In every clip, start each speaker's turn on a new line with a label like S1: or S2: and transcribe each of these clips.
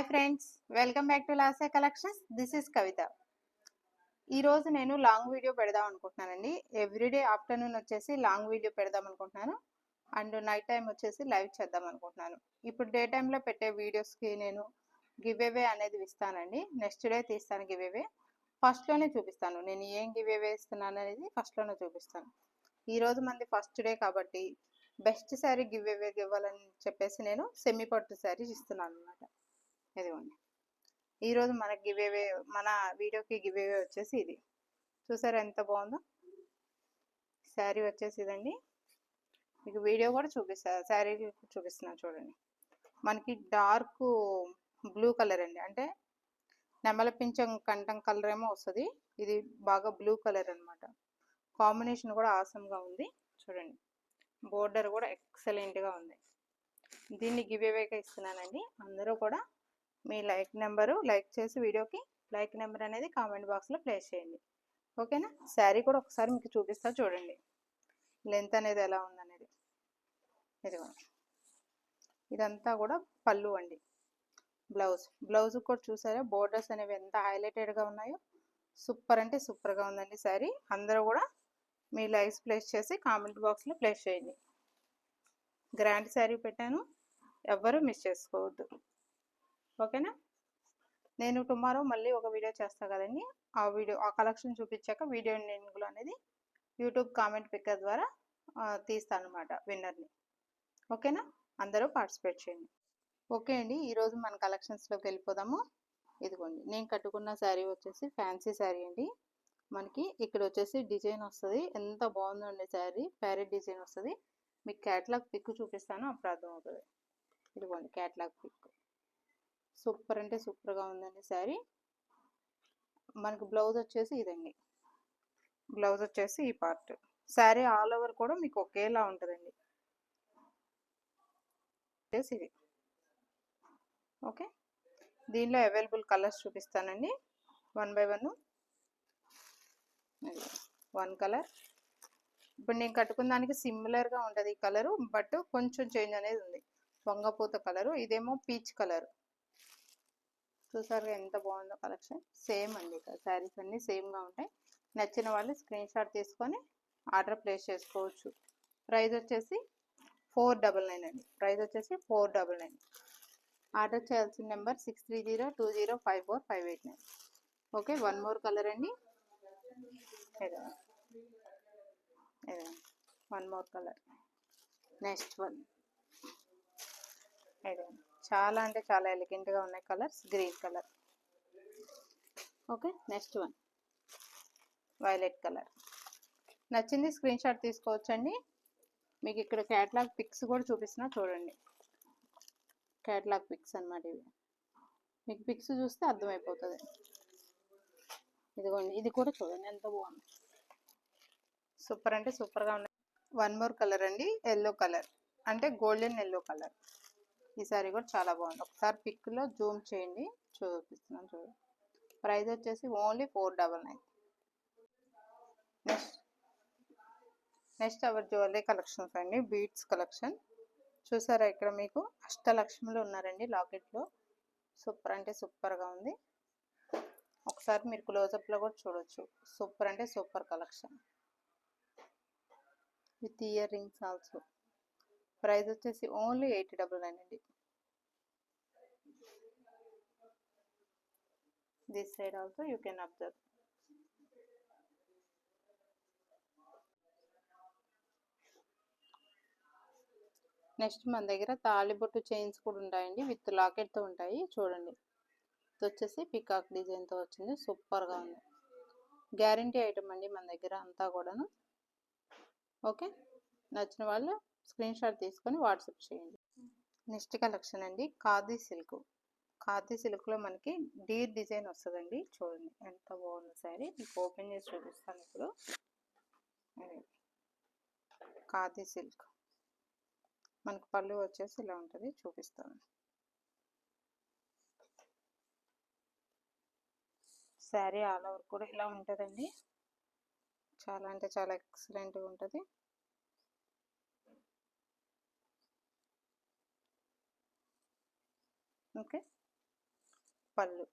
S1: Hi friends welcome back to లాసే collections this is Kavitha ఈరోజు నేను long video పెడదాం అనుకుంటున్నానండి. ఎవ్రీడే ఆఫ్టర్నూన్ వచ్చేసి లాంగ్ వీడియో పెడదాం అనుకుంటున్నాను. అండ్ నైట్ టైం వచ్చేసి లైవ్ చేద్దాం అనుకుంటున్నాను. ఇప్పుడు డే టైంలో పెట్టే వీడియోస్కి నేను గివ్ అవే అనేది ఇస్తానండి. నెక్స్ట్ డే తీస్తాను గివ్ అవే ఫస్ట్లోనే చూపిస్తాను. నేను ఏం గివ్ అవే ఇస్తున్నాను అనేది ఫస్ట్లోనే చూపిస్తాను. ఈరోజు మంది ఫస్ట్ డే కాబట్టి బెస్ట్ శారీ గివ్ అవే ఇవ్వాలని చెప్పేసి నేను సెమీ పట్టు శారీ ఇస్తున్నాను అనమాట ఇదిగోండి. ఈరోజు మనకి గివేవే మన వీడియోకి గివేవే వచ్చేసి ఇది. చూసారా ఎంత బాగుందో? శారీ వచ్చేసి ఇదండి మీకు వీడియో కూడా చూపిస్తా శారీ చూపిస్తున్నాను చూడండి. మనకి డార్క్ బ్లూ కలర్ అండి. అంటే నెమల పింఛం కంఠం కలర్ ఏమో వస్తుంది. ఇది బాగా బ్లూ కలర్ అనమాట కాంబినేషన్ కూడా ఆసమ్గా ఉంది. చూడండి. బోర్డర్ కూడా ఎక్సలెంట్గా ఉంది. దీన్ని గివేవేగా ఇస్తున్నానండి. అందరూ కూడా మీ లైక్ నెంబరు లైక్ చేసి వీడియోకి లైక్ నెంబర్ అనేది కామెంట్ బాక్స్లో ప్లేస్ చేయండి. ఓకేనా? శారీ కూడా ఒకసారి మీకు చూపిస్తా చూడండి. లెంత్ అనేది ఎలా ఉందనేది. ఇదిగోండి ఇదంతా కూడా పళ్ళు అండి. బ్లౌజ్. బ్లౌజ్ కూడా చూసారా? బోర్డర్స్ అనేవి ఎంత హైలైటెడ్గా ఉన్నాయో. సూపర్ అంటే సూపర్గా ఉందండి శారీ. అందరూ కూడా మీ లైక్స్ ప్లేస్ చేసి కామెంట్ బాక్స్లో ప్లేస్ చేయండి. గ్రాండ్ శారీ పెట్టాను. ఎవ్వరూ మిస్ చేసుకోవద్దు. ఓకేనా? నేను టుమారో మళ్ళీ ఒక వీడియో చేస్తాను కదండి. ఆ వీడియో ఆ కలెక్షన్ చూపించాక వీడియో ఎండింగ్లో అనేది యూట్యూబ్ కామెంట్ పిక్కర్ ద్వారా తీస్తాను అనమాట విన్నర్ని ఓకేనా? అందరూ పార్టిసిపేట్ చేయండి. ఓకే అండి ఈరోజు మన కలెక్షన్స్లోకి వెళ్ళిపోదాము. ఇదిగోండి నేను కట్టుకున్న శారీ వచ్చేసి ఫ్యాన్సీ శారీ అండి. మనకి ఇక్కడ వచ్చేసి డిజైన్ వస్తుంది. ఎంత బాగుందండి శారీ ప్యారెట్ డిజైన్ వస్తుంది. మీకు క్యాట్లాగ్ పిక్ చూపిస్తాను అప్పుడు అర్థమవుతుంది. ఇదిగోండి క్యాట్లాగ్ పిక్ సూపర్ అంటే సూపర్గా ఉందండి శారీ. మనకు బ్లౌజ్ వచ్చేసి ఇదండి. బ్లౌజ్ వచ్చేసి ఈ పార్ట్. శారీ ఆల్ ఓవర్ కూడా మీకు ఒకేలా ఉంటుందండి. వచ్చేసి ఇది. ఓకే. దీనిలో అవైలబుల్ కలర్స్ చూపిస్తానండి. One by one. One colour. ఇప్పుడు నేను కట్టుకున్న దానికి సిమిలర్గా ఉంటుంది ఈ కలరు బట్ కొంచెం చేంజ్ అనేది ఉంది. వంగపూత కలరు ఇదేమో పీచ్ కలర్. చూసారుగా ఎంత బాగుందో కలెక్షన్. సేమ్ అండి ఇక్కడ శారీస్ అన్నీ సేమ్గా ఉంటాయి. నచ్చిన వాళ్ళు స్క్రీన్ షాట్ తీసుకొని ఆర్డర్ ప్లేస్ చేసుకోవచ్చు. ప్రైస్ వచ్చేసి ఫోర్ డబల్ నైన్ అండి. ప్రైస్ వచ్చేసి ఫోర్ డబల్ నైన్. ఆర్డర్ చేయాల్సిన number six three zero two zero five four five eight nine. Okay one more colour అండి. One more colour. Next one. చాలా అంటే చాలా ఎలిగెంట్గా ఉన్నాయి colours. Green colour. Okay next one. Violet colour. నచ్చింది screen shot తీసుకోవచ్చండి. మీకు ఇక్కడ క్యాట్లాగ్ పిక్స్ కూడా చూపిస్తున్నా చూడండి. క్యాట్లాగ్ పిక్స్ అనమాట ఇవి. మీకు పిక్స్ చూస్తే అర్థమైపోతుంది. ఇదిగోండి ఇది కూడా చూడండి ఎంత బాగుంది. సూపర్ అంటే సూపర్గా ఉన్నాయి. వన్ మోర్ కలర్ అండి ఎల్లో కలర్. అంటే గోల్డెన్ ఎల్లో కలర్. ఈ సారీ కూడా చాలా బాగుంది. ఒకసారి పిక్లో జూమ్ చేయండి. చూపిస్తున్నాను చూడండి ప్రైస్ వచ్చేసి only four double nine next next our jewellery collections అండి బీడ్స్ కలెక్షన్ చూసారా ఇక్కడ మీకు? అష్టలక్ష్ములు ఉన్నారండి లాకెట్లో సూపర్ అంటే సూపర్గా ఉంది. ఒకసారి మీరు క్లోజప్లో కూడా చూడొచ్చు. సూపర్ అంటే super collection with earrings also price వచ్చేసి ఓన్లీ ఎయిటీ డబుల్ నైన్ అండి. This side also you can observe. Next మన దగ్గర తాళిబొట్టు చైన్స్ కూడా ఉంటాయండి విత్ లాకెట్తో ఉంటాయి. చూడండి. ఇది వచ్చేసి పికాక్ డిజైన్తో వచ్చింది సూపర్గా ఉంది. గ్యారంటీ ఐటమ్ అండి మన దగ్గర అంతా కూడాను. ఓకే? నచ్చిన వాళ్ళు స్క్రీన్ షాట్ తీసుకొని వాట్సాప్ చేయండి. నెక్స్ట్ కలెక్షన్ అండి. ఖాదీ సిల్క్. ఖాదీ సిల్క్లో మనకి డీర్ డిజైన్ వస్తుందండి. చూడండి ఎంత బాగుంది సారీ మీకు ఓపెన్ చేసి చూపిస్తాను ఇప్పుడు. ఖాదీ సిల్క్. మనకు పళ్ళు వచ్చేసి ఇలా ఉంటుంది. చూపిస్తాను. శారీ ఆల్ ఓవర్ కూడా ఇలా ఉంటుందండి. చాలా అంటే చాలా ఎక్సలెంట్గా ఉంటుంది. ఓకే. పళ్ళు.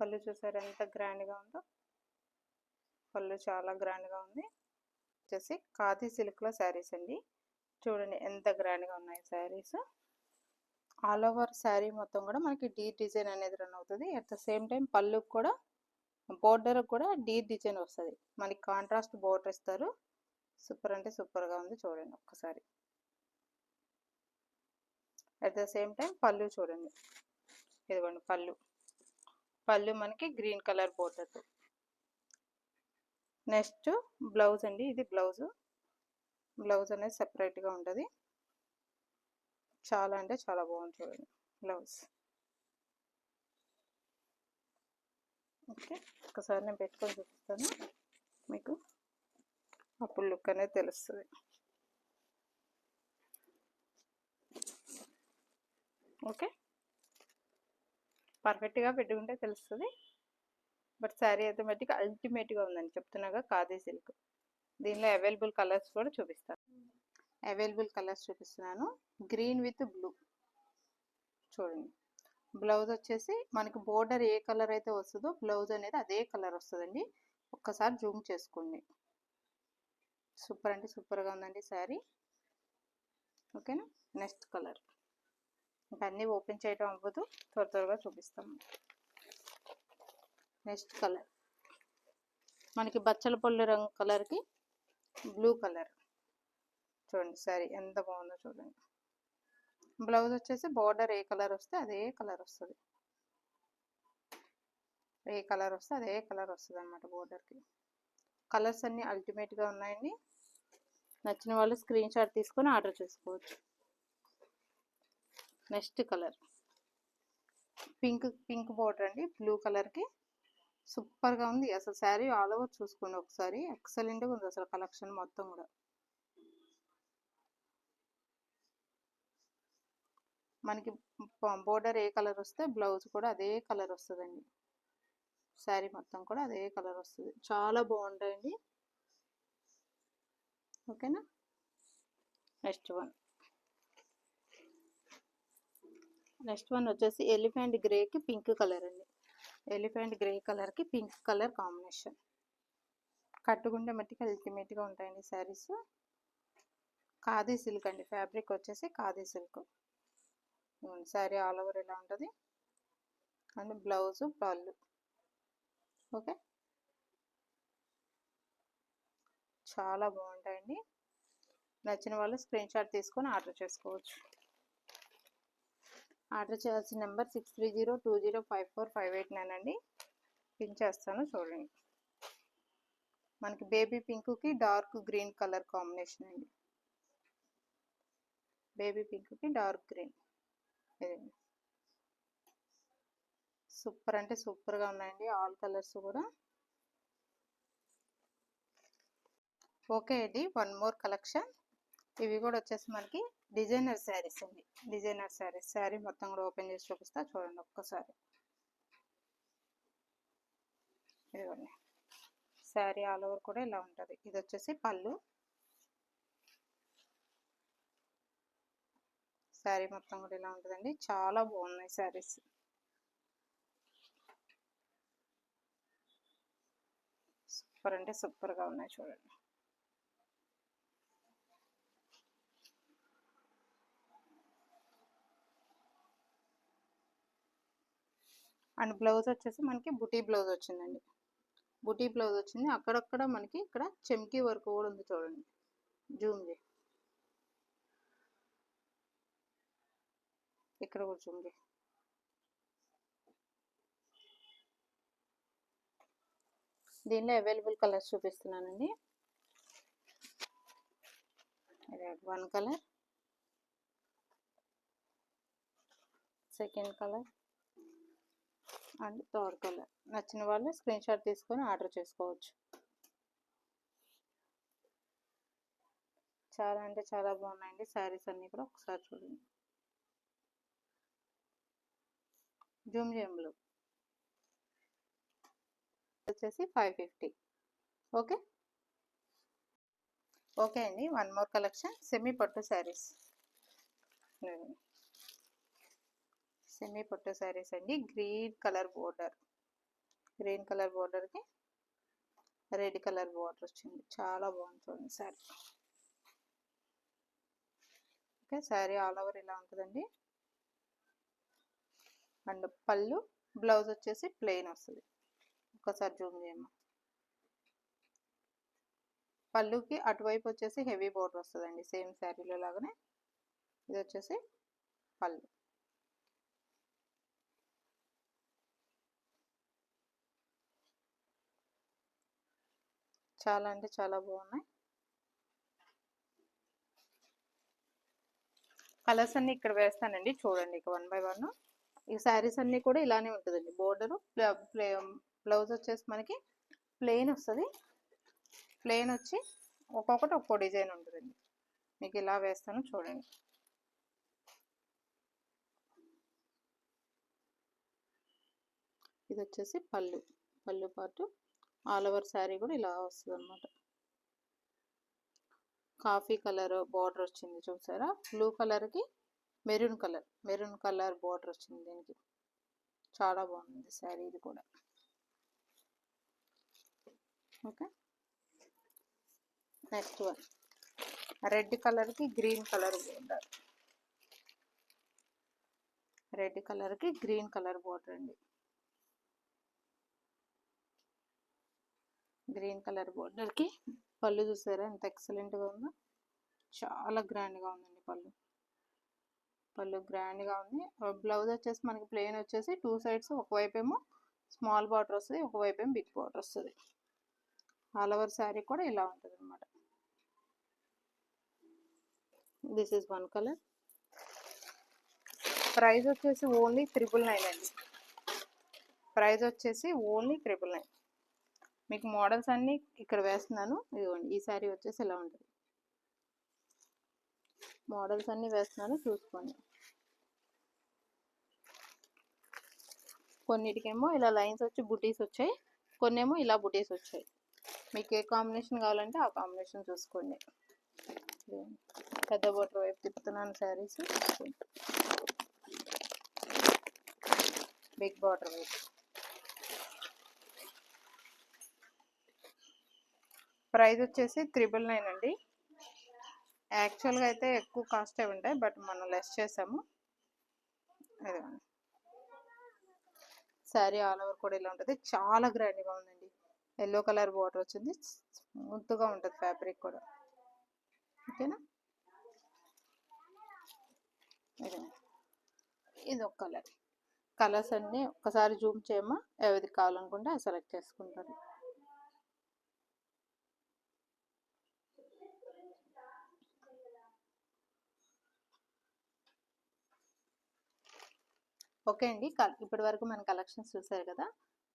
S1: పళ్ళు చూసారు? ఎంత గ్రాండ్గా ఉందో. పళ్ళు చాలా గ్రాండ్గా ఉంది. వచ్చేసి ఖాదీ సిల్క్లో శారీస్ అండి. చూడండి ఎంత గ్రాండ్గా ఉన్నాయి శారీస్. ఆల్ ఓవర్ శారీ మొత్తం కూడా మనకి డీ డిజైన్ అనేది రన్ అవుతుంది. అట్ ద సేమ్ టైం పళ్ళుకి కూడా బోర్డర్ కూడా డీ డిజైన్ వస్తుంది. మనకి కాంట్రాస్ట్ బోర్డర్ ఇస్తారు. సూపర్ అంటే సూపర్గా ఉంది చూడండి ఒక్కసారి. అట్ ద సేమ్ టైం పళ్ళు చూడండి. ఇదిగోండి పళ్ళు. పళ్ళు మనకి గ్రీన్ కలర్ బోర్డర్తో నెక్స్ట్ బ్లౌజ్ అండి. ఇది బ్లౌజ్. బ్లౌజ్ అనేది సెపరేట్గా ఉంటుంది. చాలా అంటే చాలా బాగుంది చూడండి బ్లౌజ్. ఓకే. ఒకసారి నేను పెట్టుకొని చూపిస్తాను. మీకు అప్పుడు లుక్ అనేది తెలుస్తుంది. ఓకే? పర్ఫెక్ట్గా పెట్టుకుంటే తెలుస్తుంది. బట్ శారీ అయితే మట్టికి అల్టిమేట్గా ఉందని చెప్తున్నాగా కాదే సిల్క్. దీనిలో అవైలబుల్ కలర్స్ కూడా చూపిస్తాను అవైలబుల్ కలర్స్ చూపిస్తున్నాను. గ్రీన్ విత్ బ్లూ చూడండి. బ్లౌజ్ వచ్చేసి మనకి బోర్డర్ ఏ కలర్ అయితే వస్తుందో బ్లౌజ్ అనేది అదే కలర్ వస్తుందండి. ఒక్కసారి జూమ్ చేసుకోండి. సూపర్ అంటే సూపర్గా ఉందండి శారీ. ఓకేనా? నెక్స్ట్ కలర్ ఇంకా అన్నీ ఓపెన్ చేయడం అవ్వదు. త్వర త్వరగా చూపిస్తాము నెక్స్ట్ కలర్. మనకి బచ్చల పళ్ళు రంగు కలర్కి బ్లూ కలర్. చూడండి సారీ ఎంత బాగుందో చూడండి. బ్లౌజ్ వచ్చేసి బార్డర్ ఏ కలర్ వస్తే అదే కలర్ వస్తుంది. ఏ కలర్ వస్తే అదే కలర్ వస్తుంది అనమాట బోర్డర్కి. కలర్స్ అన్నీ అల్టిమేట్గా ఉన్నాయండి. నచ్చిన వాళ్ళు స్క్రీన్ షాట్ తీసుకొని ఆర్డర్ చేసుకోవచ్చు. Next colour. Pink pink border అండి. బ్లూ కలర్కి సూపర్గా ఉంది. అసలు శారీ ఆల్ ఓవర్ చూసుకోండి ఒకసారి. ఎక్సలెంట్గా ఉంది అసలు కలెక్షన్ మొత్తం కూడా. మనకి బోర్డర్ ఏ కలర్ వస్తే బ్లౌజ్ కూడా అదే కలర్ వస్తుందండి. శారీ మొత్తం కూడా అదే కలర్ వస్తుంది. చాలా బాగుంటాయండి. ఓకేనా? Next one. నెక్స్ట్ వన్ వచ్చేసి ఎలిఫెంట్ గ్రేకి పింక్ కలర్ అండి. ఎలిఫెంట్ గ్రే కలర్కి పింక్ కలర్ కాంబినేషన్. కట్టుకుంటే మట్టికి అల్టిమేట్గా ఉంటాయండి శారీస్. ఖాదీ సిల్క్ అండి. ఫ్యాబ్రిక్ వచ్చేసి khadi silk. Sari all over ఇలా ఉంటుంది? అండ్ బ్లౌజు పళ్ళు. ఓకే? చాలా బాగుంటాయండి. నచ్చిన వాళ్ళు స్క్రీన్ షాట్ తీసుకొని ఆర్డర్ చేసుకోవచ్చు. ఆర్డర్ చేయాల్సిన number six three zero two zero five four five eight nine అండి. పిన్ చేస్తాను చూడండి. మనకి బేబీ పింక్కి డార్క్ గ్రీన్ కలర్ కాంబినేషన్ అండి. బేబీ పింక్కి డార్క్ గ్రీన్. ఇదండి సూపర్ అంటే సూపర్గా ఉన్నాయండి ఆల్ కలర్స్ కూడా. ఓకే అండి. One more collection. ఇవి కూడా వచ్చేసి మనకి డిజైనర్ శారీస్ అండి. డిజైనర్ శారీస్. శారీ మొత్తం కూడా ఓపెన్ చేసి చూపిస్తా. చూడండి ఒక్కసారి. ఇదిగోండి. శారీ ఆల్ ఓవర్ కూడా ఇలా ఉంటుంది. ఇది వచ్చేసి పళ్ళు. శారీ మొత్తం కూడా ఇలా ఉంటుందండి. చాలా బాగున్నాయి శారీస్. సూపర్ అంటే సూపర్గా ఉన్నాయి చూడండి. అండ్ బ్లౌజ్ వచ్చేసి మనకి బుటీ బ్లౌజ్ వచ్చిందండి. బుటీ బ్లౌజ్ వచ్చింది. అక్కడక్కడ మనకి ఇక్కడ చెమ్కీ వర్క్ కూడా ఉంది చూడండి. జూమ్ చే ఇక్కడ కూడా జూమ్ చే దీనిలో అవైలబుల్ కలర్స్ చూపిస్తున్నానండి. One colour. Second colour. And third colour నచ్చిన వాళ్ళు స్క్రీన్ షాట్ తీసుకొని ఆర్డర్ చేసుకోవచ్చు. చాలా అంటే చాలా బాగున్నాయండి. శారీస్ అన్నీ కూడా ఒకసారి చూడండి. జూమ్ జేమ్లు వచ్చేసి ఫైవ్ ఫిఫ్టీ. ఓకే? ఓకే అండి. One more collection. సెమీ పట్టు శారీస్. సెమీ పొట్టు శారీస్ అండి. Green colour border. Green colour బోర్డర్కి red colour border వచ్చింది. చాలా బాగుంటుంది sari. Okay sari all over ఇలా ఉంటుందండి. అండ్ పళ్ళు బ్లౌజ్ వచ్చేసి ప్లెయిన్ వస్తుంది. ఒకసారి జూమ్ చేయమ్మా. పళ్ళుకి అటువైపు వచ్చేసి హెవీ బోర్డర్ వస్తుందండి. సేమ్ శారీలో లాగానే. ఇది వచ్చేసి పళ్ళు. చాలా అంటే చాలా బాగున్నాయి. కలర్స్ అన్ని ఇక్కడ వేస్తానండి. చూడండి ఇక వన్ బై వన్. ఈ శారీస్ అన్ని కూడా ఇలానే ఉంటుందండి. బోర్డర్ బ్లౌజ్ వచ్చేసి మనకి ప్లెయిన్ వస్తుంది. ప్లెయిన్ వచ్చి ఒక్కొక్కటి ఒక్కో డిజైన్ ఉంటుందండి. మీకు ఇలా వేస్తాను చూడండి. ఇది వచ్చేసి పళ్ళు. పళ్ళు పాటు ఆల్ ఓవర్ శారీ కూడా ఇలా వస్తుంది అనమాట కాఫీ కలర్ బార్డర్ వచ్చింది చూసారా? బ్లూ కలర్కి maroon colour. Maroon colour border వచ్చింది దీనికి. చాలా బాగుంది శారీ ఇది కూడా. ఓకే. Next one. రెడ్ కలర్కి గ్రీన్ కలర్ బోర్డర్. రెడ్ కలర్కి గ్రీన్ కలర్ బోర్డర్ అండి. గ్రీన్ కలర్ బోర్డర్కి పళ్ళు చూసారా? ఎంత ఎక్సలెంట్గా ఉందో. చాలా గ్రాండ్గా ఉందండి పళ్ళు. పళ్ళు గ్రాండ్గా ఉంది. బ్లౌజ్ వచ్చేసి మనకి ప్లెయిన్ వచ్చేసి టూ సైడ్స్ ఒకవైపు ఏమో స్మాల్ బార్డర్ వస్తుంది ఒకవైపు ఏమో బిగ్ బార్డర్ వస్తుంది. ఆల్ ఓవర్ శారీ కూడా ఇలా ఉంటుంది అనమాట this is one colour. Price వచ్చేసి ఓన్లీ త్రిపుల్ నైన్ అండి. ప్రైస్ వచ్చేసి ఓన్లీ త్రిపుల్ నైన్. మీకు మోడల్స్ అన్నీ ఇక్కడ వేస్తున్నాను. ఇదిగోండి ఈ శారీ వచ్చేసి ఇలా ఉంటుంది. మోడల్స్ అన్నీ వేస్తున్నాను చూసుకోండి. కొన్నిటికేమో ఇలా లైన్స్ వచ్చి బుటీస్ వచ్చాయి కొన్నేమో ఇలా బుటీస్ వచ్చాయి. మీకు ఏ కాంబినేషన్ కావాలంటే ఆ కాంబినేషన్ చూసుకోండి. పెద్ద బోటర్ వైపు తిప్పుతున్నాను శారీస్. బిగ్ బోటర్ వైపు. ప్రైస్ వచ్చేసి త్రిబుల్ నైన్ అండి. యాక్చువల్గా అయితే ఎక్కువ కాస్ట్ ఉంటాయి బట్ మనం లెస్ చేసాము. ఇదిగోండి. శారీ ఆల్ ఓవర్ కూడా ఇలా ఉంటుంది. చాలా గ్రాండ్గా ఉందండి. ఎల్లో కలర్ బార్డర్ వచ్చింది. స్మూత్గా ఉంటుంది ఫ్యాబ్రిక్ కూడా. ఓకేనా? ఇది ఒక కలర్. కలర్స్ అన్నీ ఒక్కసారి జూమ్ చేయమా? ఏది కావాలనుకుంటే అది సెలెక్ట్ చేసుకుంటారు. ఓకే అండి. ఇప్పటి వరకు మన కలెక్షన్స్ చూసారు కదా!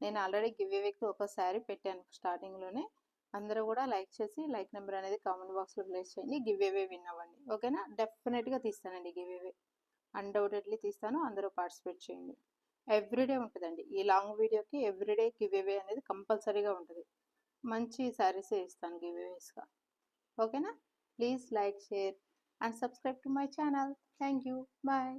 S1: నేను ఆల్రెడీ గివ్ అవేకి ఒక శారీ పెట్టాను స్టార్టింగ్లోనే. అందరూ కూడా లైక్ చేసి లైక్ నెంబర్ అనేది కామెంట్ బాక్స్లో ప్లేస్ చేయండి. గివ్ అవే విన్ అవ్వండి. ఓకేనా? డెఫినెట్గా తీస్తానండి గివ్ అవే అన్డౌటెడ్లీ తీస్తాను. అందరూ పార్టిసిపేట్ చేయండి. ఎవ్రీడే ఉంటుందండి. ఈ లాంగ్ వీడియోకి ఎవ్రీడే గివ్ అవే అనేది కంపల్సరీగా ఉంటుంది. మంచి శారీసే ఇస్తాను గివ్ అవేస్గా ఓకేనా? Please like share and subscribe to my channel. Thank you. Bye.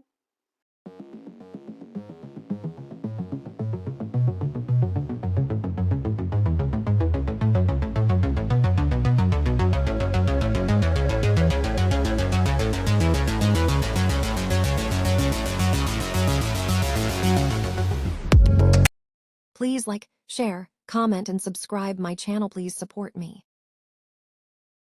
S2: Please like, share, comment and subscribe my channel please support me.